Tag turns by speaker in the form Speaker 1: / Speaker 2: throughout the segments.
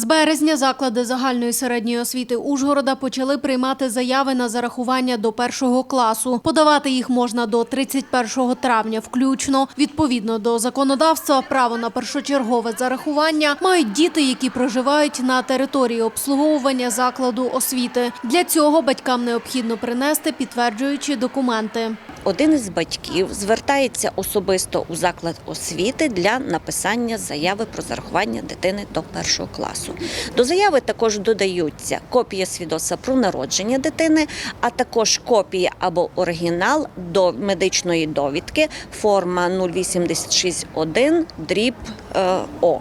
Speaker 1: З березня заклади загальної середньої освіти Ужгорода почали приймати заяви на зарахування до першого класу. Подавати їх можна до 31 травня включно. Відповідно до законодавства, право на першочергове зарахування мають діти, які проживають на території обслуговування закладу освіти. Для цього батькам необхідно принести підтверджуючі документи.
Speaker 2: Один із батьків звертається особисто у заклад освіти для написання заяви про зарахування дитини до першого класу. До заяви також додаються копія свідоцтва про народження дитини, а також копія або оригінал до медичної довідки, форма 0861 дріб е, О.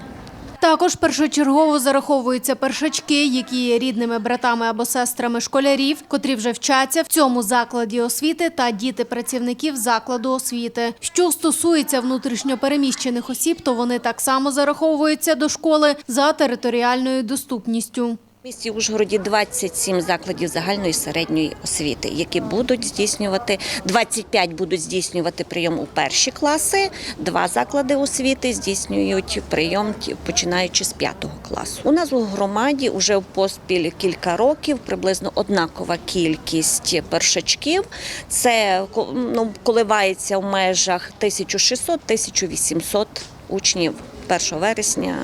Speaker 1: Також першочергово зараховуються першачки, які є рідними братами або сестрами школярів, котрі вже вчаться в цьому закладі освіти, та діти працівників закладу освіти. Що стосується внутрішньопереміщених осіб, то вони так само зараховуються до школи за територіальною доступністю.
Speaker 2: В місті Ужгороді 27 закладів загальної середньої освіти, які будуть здійснювати 25 будуть здійснювати прийом у перші класи. Два заклади освіти здійснюють прийом починаючи з п'ятого класу. У нас у громаді вже в поспіль кілька років приблизно однакова кількість першачків. Це ну, коливається в межах 1600-1800 учнів 1 вересня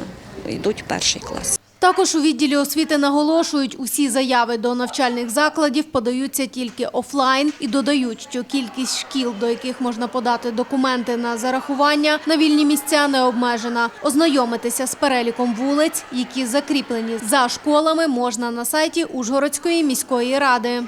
Speaker 2: йдуть в перший клас.
Speaker 1: Також у відділі освіти наголошують, усі заяви до навчальних закладів подаються тільки офлайн і додають, що кількість шкіл, до яких можна подати документи на зарахування на вільні місця, не обмежена. Ознайомитися з переліком вулиць, які закріплені за школами, можна на сайті Ужгородської міської ради.